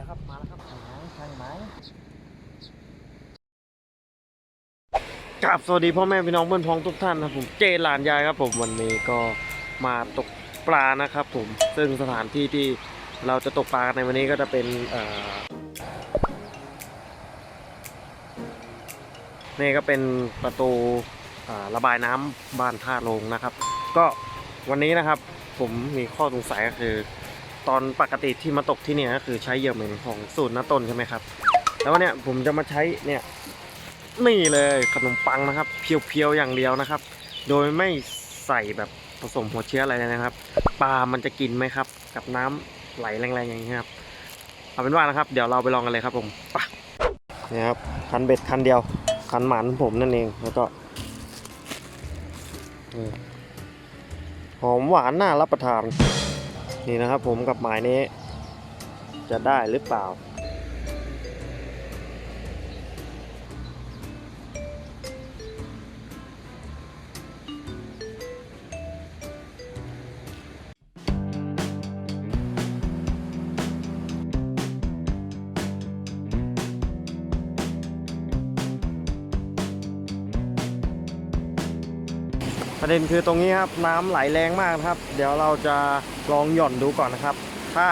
แล้วครับ มาแล้วครับใช่ไหมใช่ไหมกราบสวัสดีพ่อแม่พี่น้องเพื่อนพ้องทุกท่านนะครับผมเจหลานยายครับผมวันนี้ก็มาตกปลานะครับผมซึ่งสถานที่ที่เราจะตกปลาในวันนี้ก็จะเป็นเอ่อนี่ก็เป็นประตูระบายน้ำบ้านท่าลงนะครับ ก็วันนี้นะครับผมมีข้อสงสัยก็คือ ตอนปกติที่มาตกที่เนี่ยก็คือใช้เหยื่อเหม็นของสูตรน้าต้นใช่ไหมครับ แล้ววันเนี้ยผมจะมาใช้เนี่ยนี่เลยขนมปังนะครับ เพียวๆอย่างเดียวนะครับ โดยไม่ใส่แบบผสมหัวเชื้ออะไรเลยนะครับปลามันจะกินไหมครับ กับน้ำไหลแรงๆอย่างนี้ครับเอาเป็นว่านะครับ เดี๋ยวเราไปลองกันเลยครับผมไปนี่ครับคันเบ็ดคันเดียวคันหมันผมนั่นเองแล้วก็หอมหวานน่ารับประทาน นี่นะครับผมกับหมายนี้จะได้หรือเปล่า เด็นคือตรงนี้ครับน้ำไหลแรงมากครับ เดี๋ยวเราจะลองหย่อนดูก่อนนะครับ ถ้า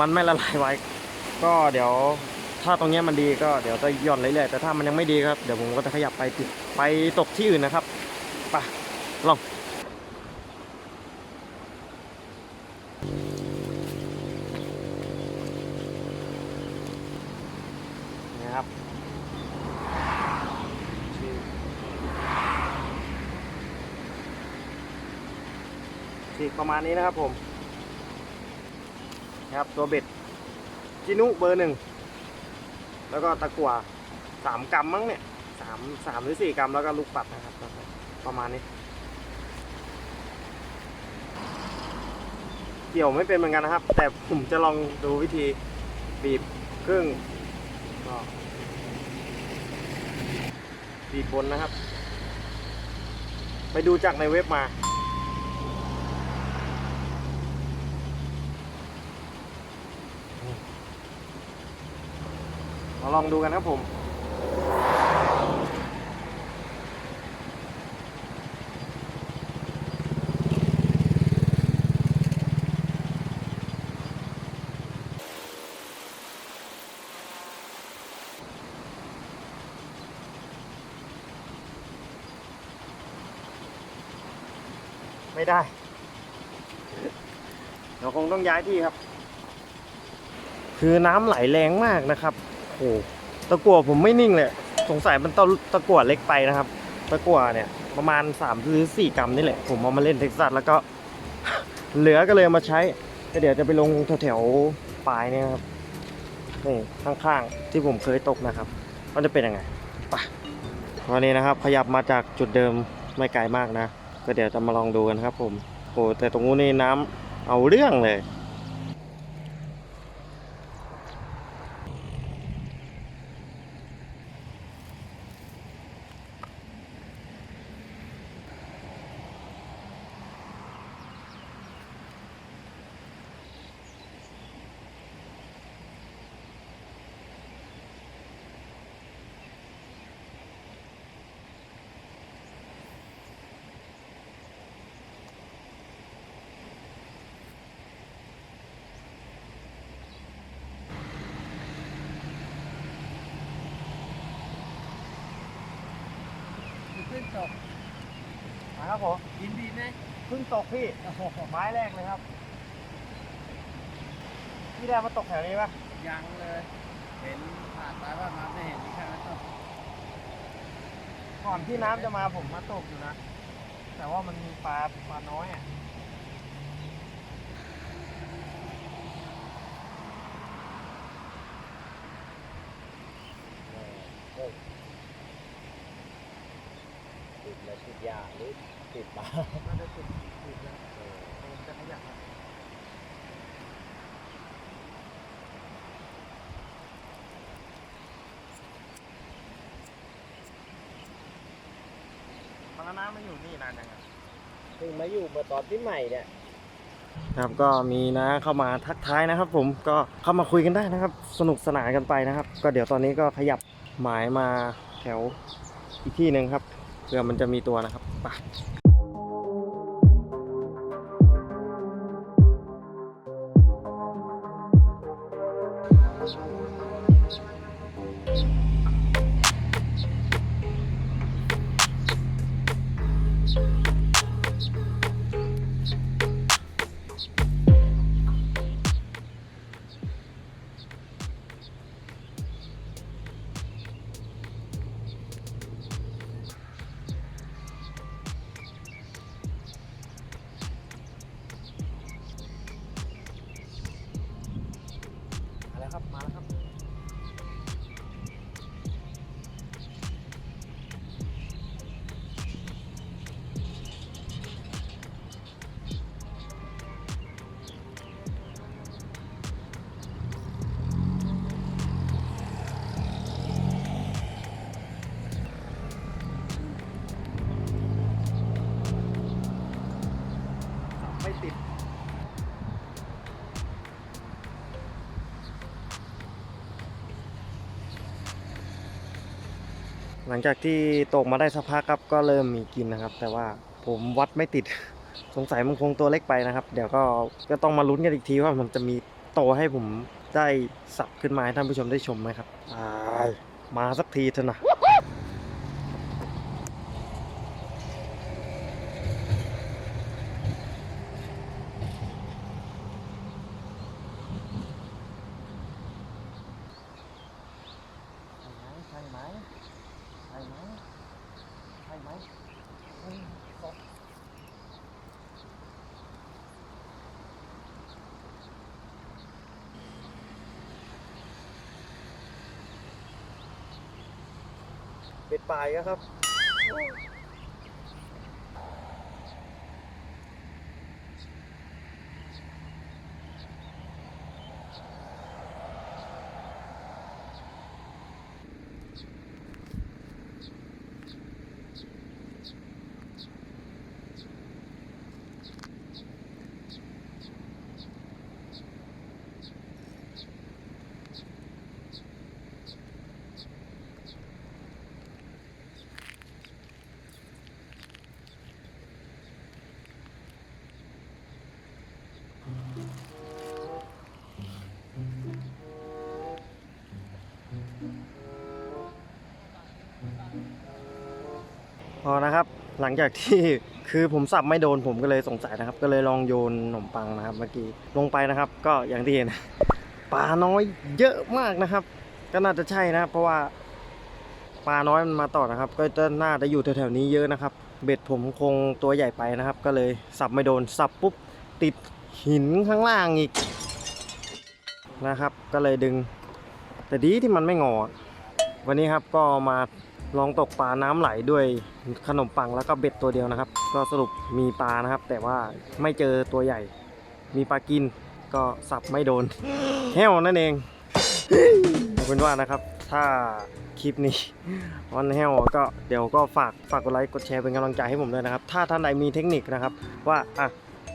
มันไม่ละลายไว้ ก็เดี๋ยวถ้าตรงนี้มันดีก็เดี๋ยวจะหย่อนเรื่อยๆแต่ถ้ามันยังไม่ดีครับเดี๋ยวผมก็จะขยับไปติดไปตกที่อื่นนะครับไปลองนะครับ ฉีกประมาณนี้นะครับผมนะครับตัวเบ็ดจินุเบอร์หนึ่งแล้วก็ตะกั่วสามกรัมมั้งเนี่ยสามสามหรือสี่กรัมแล้วก็ลูกปัดนะครับ ประมาณนี้เกี่ยวไม่เป็นเหมือนกันนะครับ แต่ผมจะลองดูวิธีบีบครึ่งก็บีบบนนะครับ ไปดูจากในเว็บมา มาลองดูกันครับผมไม่ได้เราคงต้องย้ายที่ครับ คือน้ำไหลแรงมากนะครับโอ้โหตะกั่วผมไม่นิ่งเลย สงสัยมันตะตะกั่วเล็กไปนะครับ ตะกั่วเนี่ยประมาณ3หรือ4กรัมนี่แหละ ผมเอามาเล่นเท็กซัสแล้วก็ เหลือก็เลยมาใช้ก็เดี๋ยวจะไปลงแถวๆปลายเนี่ยครับนี่ข้างๆ ที่ผมเคยตกนะครับ มันจะเป็นยังไงไปวันนี้นะครับ ขยับมาจากจุดเดิมไม่ไกลมากนะ ก็เดี๋ยวจะมาลองดูกันครับผมโอ้แต่ตรงนู้นนี่น้ำเอาเรื่องเลย ขึ้นตก มา ครับผมยินดีไหมเพิ่งตกพี่โอ้โหไม้แรกเลยครับพี่แดงมาตกแถวนี้ปะยังเลย เห็นผ่านไปว่ามาไม่เห็นนี่แค่นั้นตกก่อนที่น้ำจะมาผมมาตกอยู่นะ แต่ว่ามันมีปลาปลาน้อยอะติด แล้วติดยาหรือติดปลาน่าจะติดติดแล้วผมจะขยับนะมันแล้วน้ำมาอยู่นี่นานยังไงเพิ่งมาอยู่เมื่อตอนที่ใหม่เนี่ยครับก็มีนะเข้ามาทักทายนะครับ ผมก็เข้ามาคุยกันได้นะครับ สนุกสนานกันไปนะครับ ก็เดี๋ยวตอนนี้ก็ขยับหมายมาแถวอีกที่หนึ่งครับ เพื่อมันจะมีตัวนะครับไป หลังจากที่ตกมาได้สักพักครับก็เริ่มมีกินนะครับ แต่ว่าผมวัดไม่ติดสงสัยมันคงตัวเล็กไปนะครับ เดี๋ยวก็ก็ต้องมาลุ้นกันอีกทีว่ามันจะมีโตให้ผมได้สับขึ้นมาให้ท่านผู้ชมได้ชมไหมครับอ่ายมาสักทีเถอะนะใช่ไหม ใช่ไหมใช่ไหมใช่ไหมเป็ดปลายครับ อนะครับ หลังจากที่คือผมสับไม่โดนผมก็เลยสงสัยนะครับ ก็เลยลองโยนขนมปังนะครับเมื่อกี้ลงไปนะครับ ก็อย่างที่เห็นปลาน้อยเยอะมากนะครับ ก็น่าจะใช่นะครับ เพราะว่าปลาน้อยมันมาต่อนะครับ ก็จะน่าจะอยู่แถวๆนี้เยอะนะครับ เบ็ดผมคงตัวใหญ่ไปนะครับ ก็เลยสับไม่โดนสับปุ๊บติดหินข้างล่างอีกนะครับ ก็เลยดึง แต่ดีที่มันไม่งอ วันนี้ครับก็มา ลองตกปลาน้ำไหลด้วยขนมปังแล้วก็เบ็ดตัวเดียวนะครับ ก็สรุปมีปลานะครับ แต่ว่าไม่เจอตัวใหญ่ มีปลากินก็สับไม่โดนแห้วนั่นเองเอาเป็นว่านะครับ ถ้าคลิปนี้วันแห้วก็เดี๋ยวก็ฝากฝากกดไลค์กดแชร์เป็นกำลังใจให้ผมด้วยนะครับ ถ้าท่านใดมีเทคนิคนะครับ ว่าอะ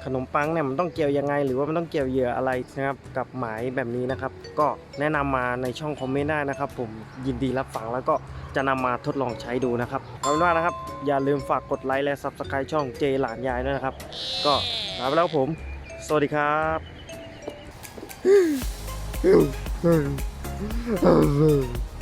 ขนมปังเนี่ยมันต้องเกี่ยวยังไง หรือว่ามันต้องเกี่ยวเหยื่ออะไรนะครับกับหมายแบบนี้นะครับ ก็แนะนำมาในช่องคอมเมนต์ได้นะครับ ผมยินดีรับฟังแล้วก็จะนำมาทดลองใช้ดูนะครับเอาเป็นว่านะครับ อย่าลืมฝากกดไลค์และ Subscribe ช่องเจหลานยายด้วยนะครับ ก็ลาไปแล้วผม สวัสดีครับ